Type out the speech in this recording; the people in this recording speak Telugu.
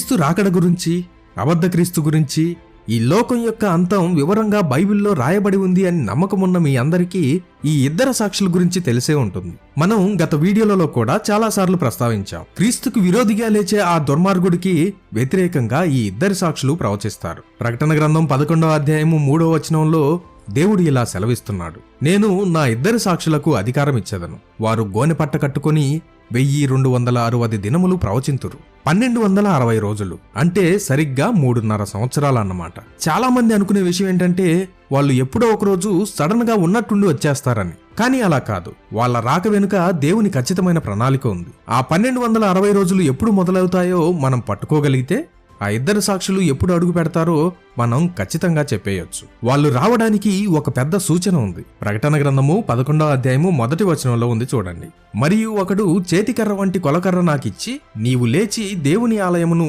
క్రీస్తు రాకడ గురించి అబద్ధ క్రీస్తు గురించి ఈ లోకం యొక్క అంతం వివరంగా బైబిల్లో రాయబడి ఉంది అని నమ్మకమున్న మీ అందరికీ ఈ ఇద్దరు సాక్షుల గురించి తెలిసే ఉంటుంది. మనం గత వీడియోలలో కూడా చాలాసార్లు ప్రస్తావించాం. క్రీస్తుకు విరోధిగా లేచే ఆ దుర్మార్గుడికి వ్యతిరేకంగా ఈ ఇద్దరు సాక్షులు ప్రవచిస్తారు. ప్రకటన గ్రంథం పదకొండవ అధ్యాయము మూడో వచనంలో దేవుడు ఇలా సెలవిస్తున్నాడు. నేను నా ఇద్దరు సాక్షులకు అధికారం ఇచ్చేదను వారు గోనె పట్ట కట్టుకొని వెయ్యి రెండు వందల అరవది దినములు ప్రవచింతురు. పన్నెండు వందల అరవై రోజులు. అంటే సరిగ్గా మూడున్నర సంవత్సరాలన్నమాట. చాలా మంది అనుకునే విషయం ఏంటంటే వాళ్ళు ఎప్పుడో ఒకరోజు సడన్గా ఉన్నట్టుండి వచ్చేస్తారని. కానీ అలా కాదు. వాళ్ళ రాక వెనుక దేవుని ఖచ్చితమైన ప్రణాళిక ఉంది. ఆ పన్నెండు వందల అరవై రోజులు ఎప్పుడు మొదలవుతాయో మనం పట్టుకోగలిగితే ఆ ఇద్దరు సాక్షులు ఎప్పుడు అడుగు పెడతారో మనం ఖచ్చితంగా చెప్పేయొచ్చు. వాళ్ళు రావడానికి ఒక పెద్ద సూచన ఉంది. ప్రకటన గ్రంథము పదకొండవ అధ్యాయము మొదటి వచనంలో ఉంది చూడండి. మరియు ఒకడు చేతికర్ర వంటి కొలకర్ర నాకిచ్చి నీవు లేచి దేవుని ఆలయమును